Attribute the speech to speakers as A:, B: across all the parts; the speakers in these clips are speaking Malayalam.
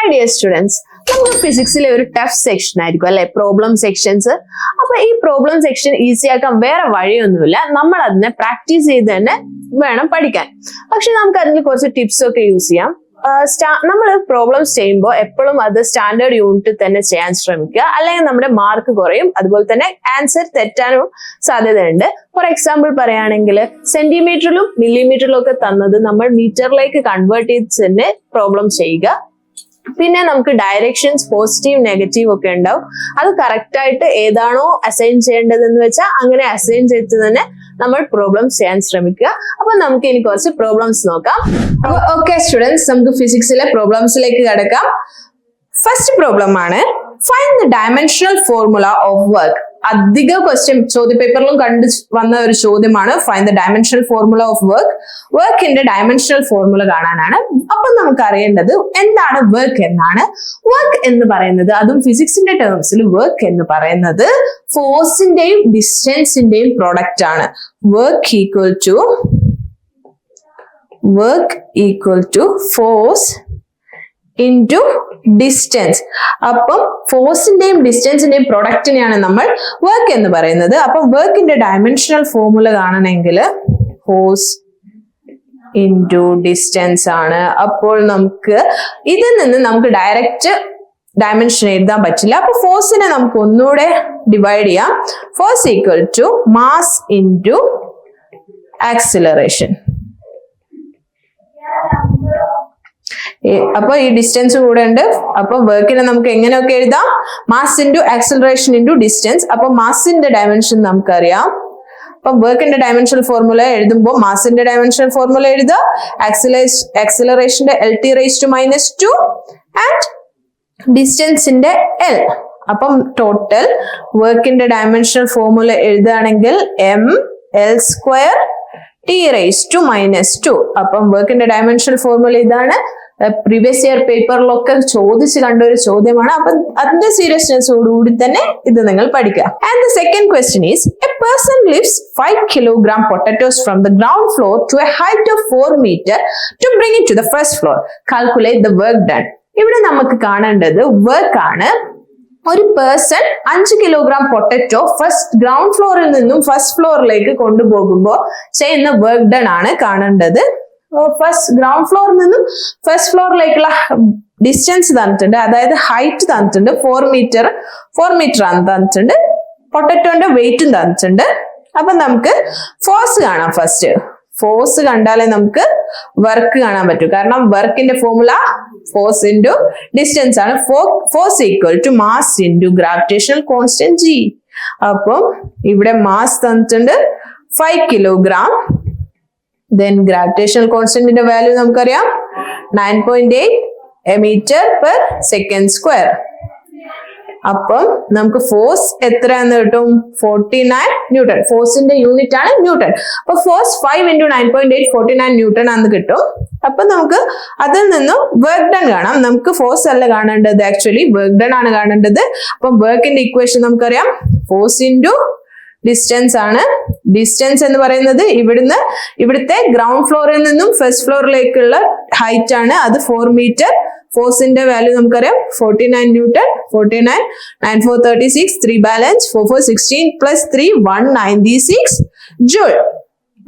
A: ഹായ് ഡിയർ സ്റ്റുഡൻസ് നമുക്ക് ഫിസിക്സിലെ ഒരു ടഫ് സെക്ഷൻ ആയിരിക്കും അല്ലെ? പ്രോബ്ലം സെക്ഷൻസ് അപ്പൊ ഈ പ്രോബ്ലം സെക്ഷൻ ഈസി ആക്കാൻ വേറെ വഴിയൊന്നുമില്ല. നമ്മൾ അതിനെ പ്രാക്ടീസ് ചെയ്ത് തന്നെ വേണം പഠിക്കാൻ. പക്ഷെ നമുക്ക് അതിന് കുറച്ച് ടിപ്സ് ഒക്കെ യൂസ് ചെയ്യാം. നമ്മൾ പ്രോബ്ലംസ് ചെയ്യുമ്പോൾ എപ്പോഴും അത് സ്റ്റാൻഡേർഡ് യൂണിറ്റ് തന്നെ ചെയ്യാൻ ശ്രമിക്കുക. അല്ലെങ്കിൽ നമ്മുടെ മാർക്ക് കുറയും. അതുപോലെ തന്നെ ആൻസർ തെറ്റാനും സാധ്യതയുണ്ട്. ഫോർ എക്സാമ്പിൾ പറയുകയാണെങ്കിൽ സെന്റിമീറ്ററിലും മില്ലിമീറ്ററിലും ഒക്കെ തന്നത് നമ്മൾ മീറ്ററിലേക്ക് കൺവേർട്ട് ചെയ്ത് തന്നെ പ്രോബ്ലം ചെയ്യുക. പിന്നെ നമുക്ക് ഡയറക്ഷൻസ് പോസിറ്റീവ് നെഗറ്റീവ് ഒക്കെ ഉണ്ടാവും. അത് കറക്റ്റ് ആയിട്ട് ഏതാണോ അസൈൻ ചെയ്യേണ്ടതെന്ന് വെച്ചാൽ അങ്ങനെ അസൈൻ ചെയ്ത് തന്നെ നമ്മൾ പ്രോബ്ലംസ് ചെയ്യാൻ ശ്രമിക്കുക. അപ്പൊ നമുക്ക് ഇനി കുറച്ച് പ്രോബ്ലംസ് നോക്കാം. അപ്പൊ ഓക്കെ സ്റ്റുഡൻസ് നമുക്ക് ഫിസിക്സിലെ പ്രോബ്ലംസിലേക്ക് കിടക്കാം. ഫസ്റ്റ് പ്രോബ്ലം ആണ് find the dimensional formula of work അധിക ക്വസ്റ്റ്യൻ ചോദ്യ പേപ്പറിലും കണ്ടു വന്ന ഒരു ചോദ്യമാണ് find the dimensional formula of work വർക്കിന്റെ ഡയമെൻഷണൽ ഫോർമുല കാണാനാണ്. അപ്പൊ നമുക്ക് അറിയേണ്ടത് എന്താണ് വർക്ക് എന്നാണ്. വർക്ക് എന്ന് പറയുന്നത് അതും ഫിസിക്സിന്റെ ടേംസിൽ വർക്ക് എന്ന് പറയുന്നത് ഫോഴ്സിന്റെയും ഡിസ്റ്റൻസിന്റെയും പ്രോഡക്റ്റ് ആണ്. Work equal to work equal to force into distance അപ്പം ഫോഴ്സിന്റെയും ഡിസ്റ്റൻസിന്റെയും പ്രൊഡക്റ്റിനെയാണ് നമ്മൾ വർക്ക് എന്ന് പറയുന്നത്. അപ്പം വർക്കിന്റെ ഡയമെൻഷണൽ ഫോർമുല കാണണമെങ്കിൽ ഫോഴ്സ് ഇന്റു ഡിസ്റ്റൻസ് ആണ്. അപ്പോൾ നമുക്ക് ഇതിൽ നിന്ന് നമുക്ക് ഡയറക്റ്റ് ഡയമെൻഷൻ എഴുതാൻ പറ്റില്ല. അപ്പൊ ഫോഴ്സിനെ നമുക്ക് ഒന്നുകൂടെ ഡിവൈഡ് ചെയ്യാം. Force equal to mass into acceleration അപ്പൊ ഈ ഡിസ്റ്റൻസ് കൂടെ ഉണ്ട്. അപ്പൊ വർക്കിനെ നമുക്ക് എങ്ങനെയൊക്കെ എഴുതാം? Mass into acceleration into distance അപ്പൊ മാസിന്റെ ഡയമെൻഷൻ നമുക്കറിയാം. അപ്പൊ വർക്കിന്റെ ഡയമെൻഷണൽ ഫോർമുല എഴുതുമ്പോൾ മാസിന്റെ ഡയമെൻഷണൽ ഫോർമുല എഴുതുക. ആക്സിലറേഷന്റെ L T raise to minus two and ഡിസ്റ്റൻസിന്റെ L അപ്പം ടോട്ടൽ വർക്കിന്റെ ഡയമെൻഷണൽ ഫോർമുല എഴുതുകയാണെങ്കിൽ M L square T raise to minus two അപ്പം വർക്കിന്റെ ഡയമെൻഷണൽ ഫോർമുല ഇതാണ്. പ്രീവിയസ് ഇയർ പേപ്പറിലൊക്കെ ചോദിച്ച് കണ്ട ഒരു ചോദ്യമാണ്. അപ്പം അതിന്റെ സീരിയസ്നെസ്സോടുകൂടി തന്നെ ഇത് നിങ്ങൾ പഠിക്കുക. And the second question is a person lifts five kilogram potatoes from the ground floor to a height of four metre to bring it to the first floor calculate the work done ഇവിടെ നമുക്ക് കാണേണ്ടത് വർക്ക് ആണ്. ഒരു പേഴ്സൺ അഞ്ച് കിലോഗ്രാം പൊട്ടറ്റോ ഫസ്റ്റ് ഗ്രൗണ്ട് ഫ്ലോറിൽ നിന്നും ഫസ്റ്റ് ഫ്ലോറിലേക്ക് കൊണ്ടുപോകുമ്പോൾ ചെയ്യുന്ന വർക്ക് ഡൺ ആണ് കാണേണ്ടത്. ഫസ്റ്റ് ഗ്രൗണ്ട് ഫ്ലോറിൽ നിന്നും ഫസ്റ്റ് ഫ്ലോറിലേക്കുള്ള ഡിസ്റ്റൻസ് തന്നിട്ടുണ്ട്. അതായത് ഹൈറ്റ് തന്നിട്ടുണ്ട്. ഫോർ മീറ്റർ ഫോർ മീറ്റർ ആണ് തന്നിട്ടുണ്ട്. പൊട്ടറ്റോന്റെ വെയിറ്റും തന്നിട്ടുണ്ട്. അപ്പൊ നമുക്ക് ഫോഴ്സ് കാണാം ഫസ്റ്റ് ഫോഴ്സ് കണ്ടാലേ നമുക്ക് വർക്ക് കാണാൻ പറ്റൂ. കാരണം വർക്കിന്റെ ഫോർമുല ഫോഴ്സ് ഇന്റു ഡിസ്റ്റൻസ് ആണ്. Force equal to mass into gravitational constant G അപ്പം ഇവിടെ മാസ് തന്നിട്ടുണ്ട് ഫൈവ് കിലോഗ്രാം ദെൻ ഗ്രാവിറ്റേഷണൽ കോൺസ്റ്റന്റിന്റെ വാല്യൂ നമുക്കറിയാം nine point eight metre per second square അപ്പം നമുക്ക് ഫോഴ്സ് എത്ര എന്ന് കിട്ടും ഫോർട്ടി നയൻ ന്യൂട്ടൺ ഫോഴ്സിന്റെ യൂണിറ്റ് ആണ് ന്യൂട്ടൺ അപ്പൊ force five into nine point eight forty nine newton ആണെന്ന് കിട്ടും. അപ്പൊ നമുക്ക് അതിൽ നിന്നും വർക്ക് ഡൺ കാണാം. നമുക്ക് ഫോഴ്സ് അല്ല കാണേണ്ടത്. ആക്ച്വലി വർക്ക് ഡൺ ആണ് കാണേണ്ടത്. അപ്പം വർക്കിന്റെ ഇക്വേഷൻ നമുക്കറിയാം. ഫോഴ്സ് ഇന്റു ഡിസ്റ്റൻസ് ആണ്. ഡിസ്റ്റൻസ് എന്ന് പറയുന്നത് ഇവിടുന്ന് ഇവിടുത്തെ ഗ്രൗണ്ട് ഫ്ലോറിൽ നിന്നും ഫസ്റ്റ് ഫ്ലോറിലേക്കുള്ള ഹൈറ്റ് ആണ്. അത് ഫോർ മീറ്റർ ഫോഴ്സിന്റെ വാല്യൂ നമുക്കറിയാം. Forty nine newton forty nine nine four thirty six three balance four four sixteen plus three one ninety six joule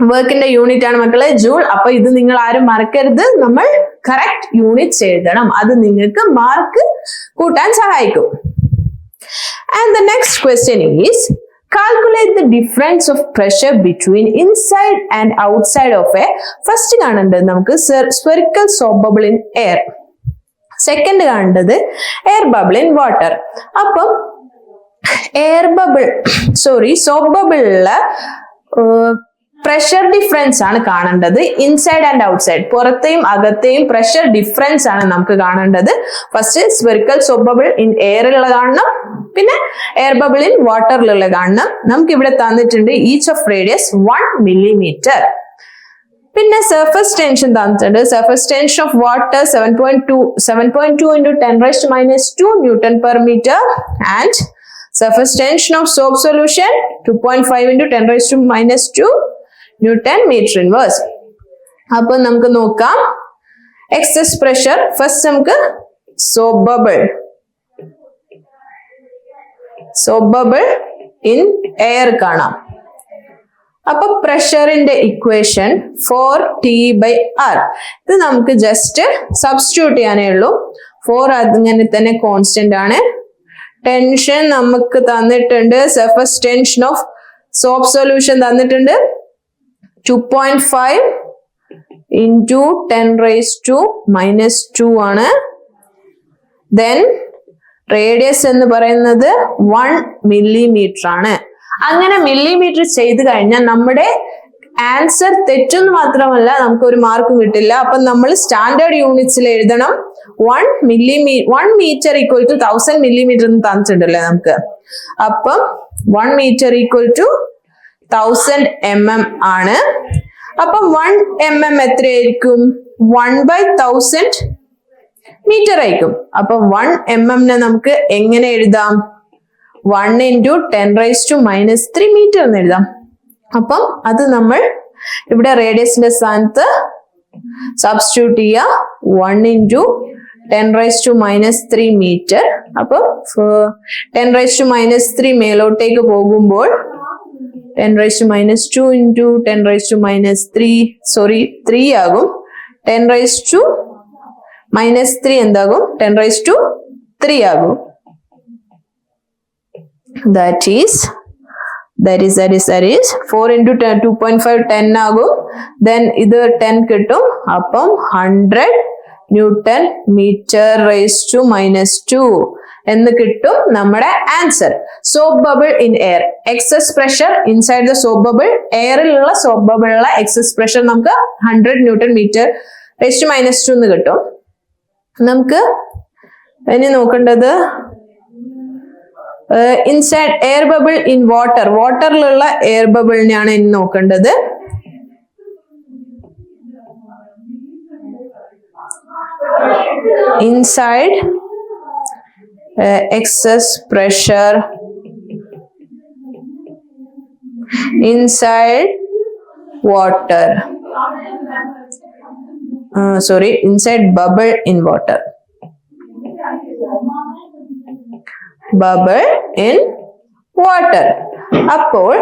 A: വർക്കിന്റെ യൂണിറ്റ് ആണ് മക്കളെ ജൂൾ അപ്പൊ ഇത് നിങ്ങൾ ആരും മറക്കരുത്. നമ്മൾ കറക്റ്റ് യൂണിറ്റ്സ് എഴുതണം. അത് നിങ്ങൾക്ക് മാർക്ക് കൂട്ടാൻ സഹായിക്കും. And the next question is calculate the difference of pressure between inside and outside of a first കാണേണ്ടത് നമുക്ക് spherical soap bubble in air second കാണേണ്ടത് എയർ ബബിൾ ഇൻ വാട്ടർ അപ്പം എയർ ബബിൾ സോറി സോപ്പ് ബബിളിൽ പ്രഷർ ഡിഫറൻസ് ആണ് കാണേണ്ടത് ഇൻസൈഡ് ആൻഡ് ഔട്ട്സൈഡ് പുറത്തെയും അകത്തെയും പ്രഷർ ഡിഫറൻസ് ആണ് നമുക്ക് കാണേണ്ടത്. First spherical soap bubble in എയറിലുള്ള കാണണം. പിന്നെ എയർ ബബിളിൽ ഇൻ വാട്ടറിലുള്ള കാണണം. നമുക്ക് ഇവിടെ തന്നിട്ടുണ്ട് each of radius one millimetre പിന്നെ സർഫസ് ടെൻഷൻ തന്നിട്ടുണ്ട്. Surface tension of water seven point two seven point two into ten raised minus newton per metre and surface tension of soap solution two point five into ten raised minus two newton metre inverse അപ്പൊ നമുക്ക് നോക്കാം. എക്സസ് പ്രഷർ ഫസ്റ്റ് നമുക്ക് soap bubble. Soap bubble in air കാണാം. അപ്പൊ പ്രഷറിന്റെ equation four T by R ഇത് നമുക്ക് ജസ്റ്റ് സബ്സ്റ്റിറ്റ്യൂട്ട് ചെയ്യാനേ ഉള്ളൂ. ഫോർ അങ്ങനെ തന്നെ കോൺസ്റ്റന്റ് ആണ്. ടെൻഷൻ നമുക്ക് തന്നിട്ടുണ്ട്. Surface tension of soap solution തന്നിട്ടുണ്ട്. Two point five into ten raise to minus two ആണ്. ദെൻ റേഡിയസ് എന്ന് പറയുന്നത് വൺ മില്ലിമീറ്റർ ആണ്. അങ്ങനെ മില്ലിമീറ്റർ ചെയ്ത് കഴിഞ്ഞാൽ നമ്മുടെ ആൻസർ തെറ്റെന്ന് മാത്രമല്ല നമുക്ക് ഒരു മാർക്കും കിട്ടില്ല. അപ്പൊ നമ്മൾ സ്റ്റാൻഡേർഡ് യൂണിറ്റ്സിൽ എഴുതണം. One മില്ലിമീ one metre equal to thousand millimetre എന്ന് തന്നിട്ടുണ്ടല്ലേ നമുക്ക്? അപ്പം one metre equal to thousand M M ആണ്. അപ്പം വൺ എം എം എത്രയായിരിക്കും? വൺ ബൈ തൗസൻഡ് മീറ്റർ ആയിരിക്കും അപ്പൊ വൺ എം എമ്മിനെ നമുക്ക് എങ്ങനെ എഴുതാം? One into ten raise to minus three metre എന്ന് എഴുതാം. അപ്പം അത് നമ്മൾ ഇവിടെ റേഡിയസിന്റെ സ്ഥാനത്ത് സബ്സ്റ്റിറ്റ്യൂട്ട് ചെയ്യുക one into ten raise to minus three metre അപ്പം ten raise to minus three മേലോട്ടേക്ക് പോകുമ്പോൾ ten raise to minus two into ten raise to minus three sorry three ആകും. Ten raise to minus three എന്താകും? ടെൻ റൈസ് ടു ത്രീ ആകും. That is that is that is that is 4 into 10 2.5 10 ആകും. Then ഇത് 10 കിട്ടും. അപ്പം 100 newton metre raise to minus two എന്ന് കിട്ടും നമ്മുടെ answer soap bubble in air excess pressure inside the soap bubble എയറിലുള്ള soap ബബിളിലുള്ള എക്സസ് പ്രഷർ നമുക്ക് hundred newton metre raise to minus two എന്ന് കിട്ടും. നമുക്ക് ഇനി നോക്കേണ്ടത് inside air bubble in water വാട്ടറിലുള്ള air ബബിളിനെയാണ് ഇനി നോക്കേണ്ടത്. Inside excess pressure inside water. Uh, sorry inside bubble in water. Bubble in water. അപ്പോൾ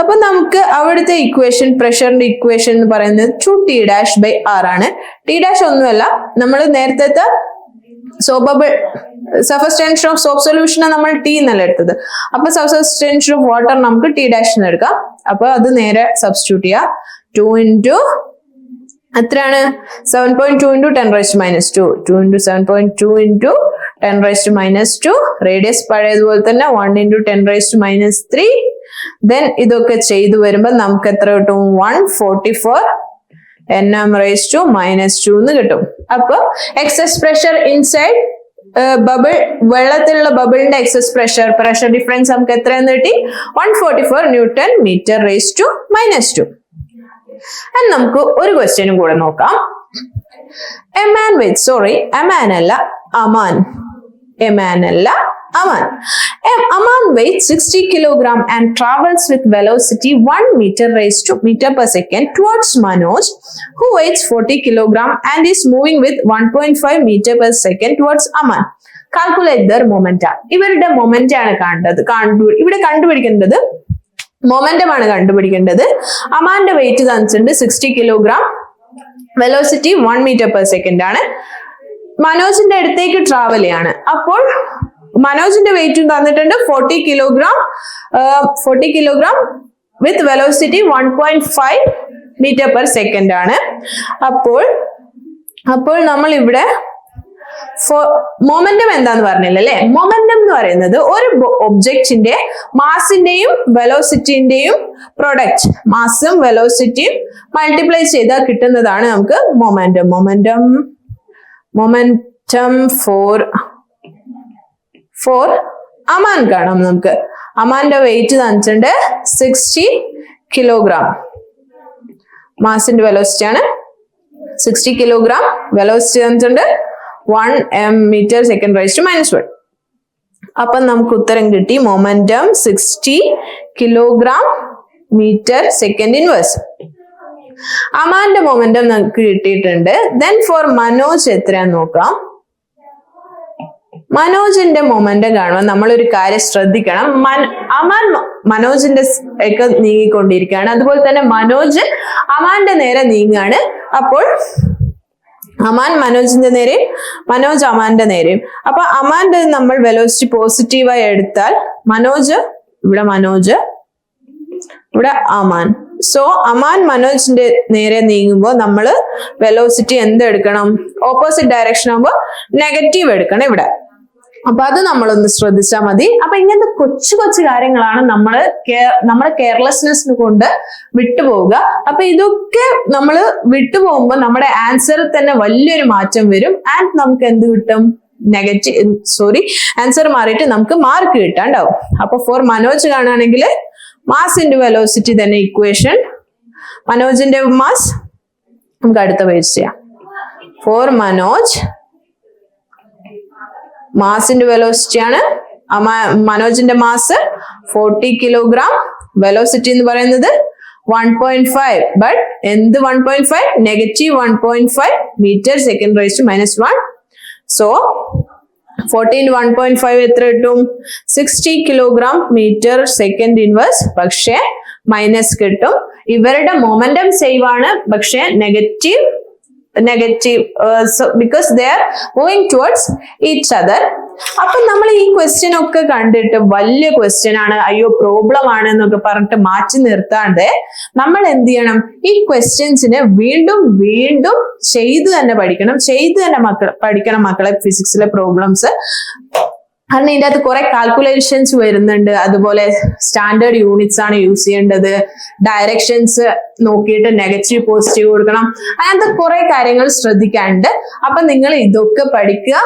A: അപ്പൊ നമുക്ക് അവിടുത്തെ ഇക്വേഷൻ പ്രഷറിന്റെ ഇക്വേഷൻ എന്ന് പറയുന്നത് two T dash by R ആണ്. ടി ഡാഷ് ഒന്നുമല്ല നമ്മൾ നേരത്തെ soap bubble surface tension of soap solution നമ്മൾ ടി എന്നല്ല എടുത്തത്. അപ്പൊ സർഫസ് ഓഫ് വാട്ടർ നമുക്ക് ടി ഡാഷ് എന്ന് എടുക്കാം. അപ്പൊ അത് നേരെ സബ്സ്റ്റിറ്റ്യൂട്ട് ചെയ്യാം. ടു ഇന്റു എത്രയാണ് seven point two into ten raised minus two two into seven point two into ten raised minus two radius പഴയതുപോലെ തന്നെ one into ten raised minus three then ഇതൊക്കെ ചെയ്തു വരുമ്പോൾ നമുക്ക് എത്ര കിട്ടും? One forty four N M raise to minus two എന്ന് കിട്ടും. അപ്പോൾ എക്സസ് പ്രഷർ ഇൻസൈഡ് ബബിൾ വെള്ളത്തിലുള്ള ബബിളിന്റെ എക്സസ് പ്രഷർ പ്രഷർ ഡിഫറൻസ് നമുക്ക് എത്രയെന്ന് കിട്ടി? One forty four newton metre raise to minus two നമുക്ക് ഒരു ക്വസ്റ്റ്യനും കൂടെ നോക്കാം a man with sorry a man അല്ല അമാൻ എ മാൻ അല്ല Aman Aman weighs 60 kilogram and travels with velocity 1 meter raised to meter per second towards Manoj who weighs 40 kilogram and is moving with 1.5 meter per second towards Aman. Calculate their momenta ഇവരുടെ മൊമെന്റ് ആണ് കാണേണ്ടത് കണ്ടു ഇവിടെ കണ്ടുപിടിക്കേണ്ടത് മൊമെന്റം ആണ് കണ്ടുപിടിക്കേണ്ടത്. അമാന്റെ വെയിറ്റ് തന്നിട്ടുണ്ട് sixty kilogram velocity one metre per second ആണ്. മനോജിന്റെ അടുത്തേക്ക് ട്രാവൽ ചെയ്യാണ്. അപ്പോൾ മനോജിന്റെ വെയിറ്റും തന്നിട്ടുണ്ട്. Forty kilogram forty kilogram with velocity one point five metre per second ആണ്. അപ്പോൾ അപ്പോൾ നമ്മൾ ഇവിടെ മൊമെന്റം എന്താന്ന് പറഞ്ഞില്ല അല്ലെ മൊമെന്റം എന്ന് പറയുന്നത് ഒരു ഒബ്ജക്റ്റിന്റെ മാസിന്റെയും വെലോസിറ്റിന്റെയും പ്രൊഡക്റ്റ് മാസും വെലോസിറ്റിയും മൾട്ടിപ്ലൈ ചെയ്താൽ കിട്ടുന്നതാണ് നമുക്ക് momentum momentum momentum for for Aman കാണാം നമുക്ക്. അമാന്റെ വെയിറ്റ് തന്നിട്ടുണ്ട് സിക്സ്റ്റി കിലോഗ്രാം മാസിന്റെ വെലോസിറ്റി ആണ് സിക്സ്റ്റി കിലോഗ്രാം വെലോസിറ്റി തന്നിട്ടുണ്ട് one M metre second rise to minus one അപ്പൊ നമുക്ക് ഉത്തരം കിട്ടി momentum sixty kilogram metre second inverse അമാന്റെ momentum നമുക്ക് കിട്ടിയിട്ടുണ്ട്. ദെൻ ഫോർ മനോജ് എത്രയാന്ന് നോക്കാം? മനോജിന്റെ മൊമെന്റം കാണുമ്പോൾ നമ്മൾ ഒരു കാര്യം ശ്രദ്ധിക്കണം. അമാൻ മനോജിന്റെ ഒക്കെ നീങ്ങിക്കൊണ്ടിരിക്കുകയാണ്. അതുപോലെ തന്നെ മനോജ് അമാന്റെ നേരെ നീങ്ങാണ് അപ്പോൾ അമാൻ മനോജിന്റെ നേരെയും മനോജ് അമാന്റെ നേരെയും അപ്പൊ അമാന്റെ നമ്മൾ വെലോസിറ്റി പോസിറ്റീവായി എടുത്താൽ മനോജ് ഇവിടെ മനോജ് ഇവിടെ അമാൻ. സോ അമാൻ മനോജിന്റെ നേരെ നീങ്ങുമ്പോൾ നമ്മൾ വെലോസിറ്റി എന്ത് എടുക്കണം? ഓപ്പോസിറ്റ് ഡയറക്ഷൻ ആകുമ്പോൾ നെഗറ്റീവ് എടുക്കണം ഇവിടെ. അപ്പൊ അത് നമ്മളൊന്ന് ശ്രദ്ധിച്ചാൽ മതി. അപ്പൊ ഇങ്ങനത്തെ കൊച്ചു കൊച്ചു കാര്യങ്ങളാണ് നമ്മൾ നമ്മുടെ കെയർലെസ്നെസ് കൊണ്ട് വിട്ടുപോവുക. അപ്പൊ ഇതൊക്കെ നമ്മൾ വിട്ടുപോകുമ്പോൾ നമ്മുടെ ആൻസറിൽ തന്നെ വലിയൊരു മാറ്റം വരും. ആൻഡ് നമുക്ക് എന്ത് കിട്ടും? നെഗറ്റീവ് സോറി ആൻസർ മാറിയിട്ട് നമുക്ക് മാർക്ക് കിട്ടാണ്ടാവും. അപ്പൊ ഫോർ മനോജ് കാണുകയാണെങ്കിൽ മാസ് ഇന്റു വെലോസിറ്റി തന്നെ ഇക്വേഷൻ മനോജിന്റെ മാസ് നമുക്ക് അടുത്ത പേജ് ചെയ്യാം. ഫോർ മനോജ് മാസിന്റെ വെലോസിറ്റി ആണ് അമ- മനോജിന്റെ മാസ് ഫോർട്ടി കിലോഗ്രാം വെലോസിറ്റി എന്ന് പറയുന്നത് വൺ പോയിന്റ് ഫൈവ് ബട്ട് എന്ത് one point five negative one point five metre second rise to minus one so fourteen one point five എത്ര കിട്ടും? Sixty kilogram metre second inverse പക്ഷേ മൈനസ് കിട്ടും. ഇവരുടെ മൊമെന്റം സേവ് ആണ്. പക്ഷേ negative negative because they are moving towards each other അപ്പൊ നമ്മൾ ഈ ക്വസ്റ്റ്യൻ ഒക്കെ കണ്ടിട്ട് വലിയ ക്വസ്റ്റ്യൻ ആണ് അയ്യോ പ്രോബ്ലം ആണ് എന്നൊക്കെ പറഞ്ഞിട്ട് മാറ്റി നിർത്താണ്ട് നമ്മൾ എന്ത് ചെയ്യണം? ഈ ക്വസ്റ്റ്യൻസിനെ വീണ്ടും വീണ്ടും ചെയ്ത് തന്നെ പഠിക്കണം ചെയ്ത് തന്നെ മക്കൾ പഠിക്കണം മക്കളെ ഫിസിക്സിലെ പ്രോബ്ലംസ് കാരണം ഇതിന്റെ അകത്ത് കുറെ കാൽക്കുലേഷൻസ് വരുന്നുണ്ട്. അതുപോലെ സ്റ്റാൻഡേർഡ് യൂണിറ്റ്സ് ആണ് യൂസ് ചെയ്യേണ്ടത്. ഡയറക്ഷൻസ് നോക്കിയിട്ട് നെഗറ്റീവ് പോസിറ്റീവ് കൊടുക്കണം. അങ്ങനത്തെ കുറെ കാര്യങ്ങൾ ശ്രദ്ധിക്കാനുണ്ട്. അപ്പൊ നിങ്ങൾ ഇതൊക്കെ പഠിക്കുക.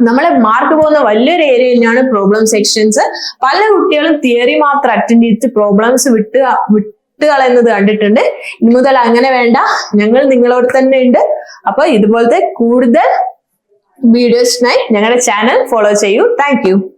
A: നമ്മളെ മാർക്ക് പോകുന്ന വലിയൊരു ഏരിയ തന്നെയാണ് പ്രോബ്ലം സെക്ഷൻസ് പല കുട്ടികളും തിയറി മാത്രം അറ്റൻഡ് ചെയ്തിട്ട് പ്രോബ്ലംസ് വിട്ട് വിട്ട് കളയുന്നത് കണ്ടിട്ടുണ്ട്. ഇനി മുതൽ അങ്ങനെ വേണ്ട. ഞങ്ങൾ നിങ്ങളോട് തന്നെ ഉണ്ട്. അപ്പൊ ഇതുപോലത്തെ കൂടുതൽ വീഡിയോസിനായി ഞങ്ങളുടെ ചാനൽ ഫോളോ ചെയ്യൂ. താങ്ക്